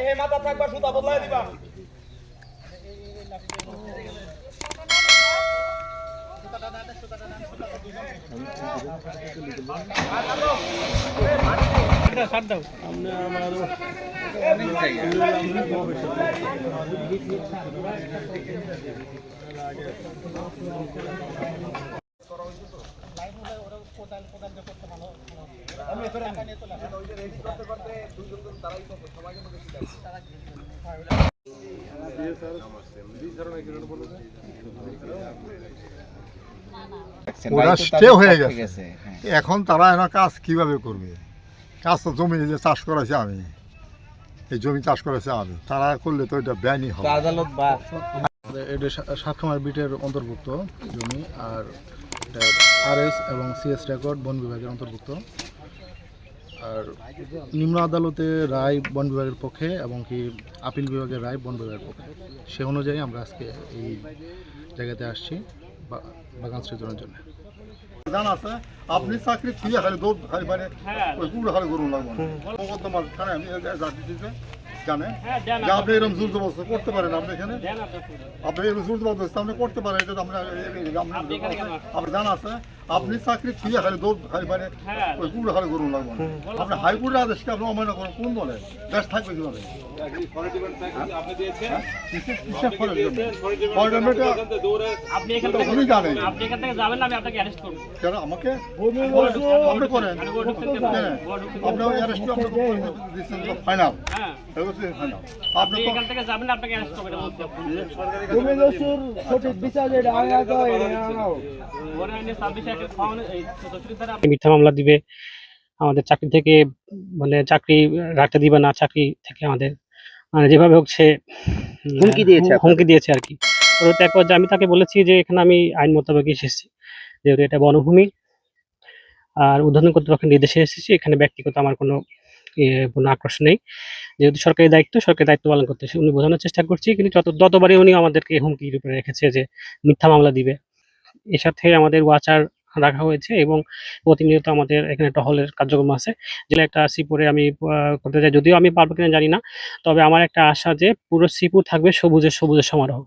আরে হে মাথা থাকবা সুতা বদলাই দিবা। ওরা স্টে হয়ে গেছে। এখন তারা এনার কাজ কীভাবে করবে? কাজ তো জমি যে চাষ করেছে আমি। এই জমি চাষ করেছে আমি। তারা করলে তো এটা ব্যানই হবে। আদালত বা এটা সাতখামার বিটের অন্তর্ভুক্ত জমি আর আরএস এবং সিএস রেকর্ড বন বিভাগের অন্তর্ভুক্ত। আর নিম্ন আদালতে রায় বন বিভাগের পক্ষে এবং কি আপিল বিভাগের রায় বন বিভাগের পক্ষে। সে অনুযায়ী আমরা আজকে এই জায়গাতে আসছি বাগান সৃজনের জন্য। জান আছে আপনি চাকরি ঠিক দৌড় মানে ওই কুড়ে লাগবে আমি জাতি দিতে জানেন যে আপনি এরকম জোর জবরদস্ত করতে পারেন আপনি এখানে? আপনি এরকম জোর জবরদস্ত আপনি করতে পারেন এটা তো আমরা আপনি জান আছে? আপনি চাকরি ঠিক খালি দৌড় খালি মানে ওই কুড়ে খালি করুন লাগবে। আপনি হাইকোর্টের আদেশকে আপনি অমান্য করেন কোন দলে? দেশ থাকবে কীভাবে? আপনি এখান থেকে আপনি এখান থেকে যাবেন। না আমি আপনাকে অ্যারেস্ট করব। কেন? আমাকে? আপনি করেন। হ্যাঁ, আপনি অ্যারেস্ট আপনি দিচ্ছেন তো ফাইনাল হ্যাঁ এটা মিথ্যা মামলা দিবে আমাদের চাকরি থেকে মানে চাকরি রাখতে দিবে না চাকরি থেকে আমাদের মানে যেভাবে হচ্ছে হুমকি দিয়েছে হুমকি দিয়েছে আর কি। পরবর্তী এক আমি তাকে বলেছি যে এখানে আমি আইন মোতাবেক এসেছি যেহেতু এটা বনভূমি আর উদ্বোধন কর্তৃপক্ষের নির্দেশে এসেছি এখানে ব্যক্তিগত আমার কোনো কোনো আক্রোশ নেই। যেহেতু সরকারি দায়িত্ব সরকারি দায়িত্ব পালন করতেছে উনি বোঝানোর চেষ্টা করছি কিন্তু যত যতবারই উনি আমাদেরকে হুমকির উপরে রেখেছে যে মিথ্যা মামলা দিবে এর সাথে আমাদের ওয়াচার রাখা হয়েছে এবং প্রতিনিয়ত আমাদের এখানে একটা টহলের কার্যক্রম আছে। যেটা একটা শ্রীপুরে আমি করতে চাই। যদিও আমি পারব কিনা জানি না, তবে আমার একটা আশা যে পুরো শ্রীপুর থাকবে সবুজের সবুজের সমারোহ।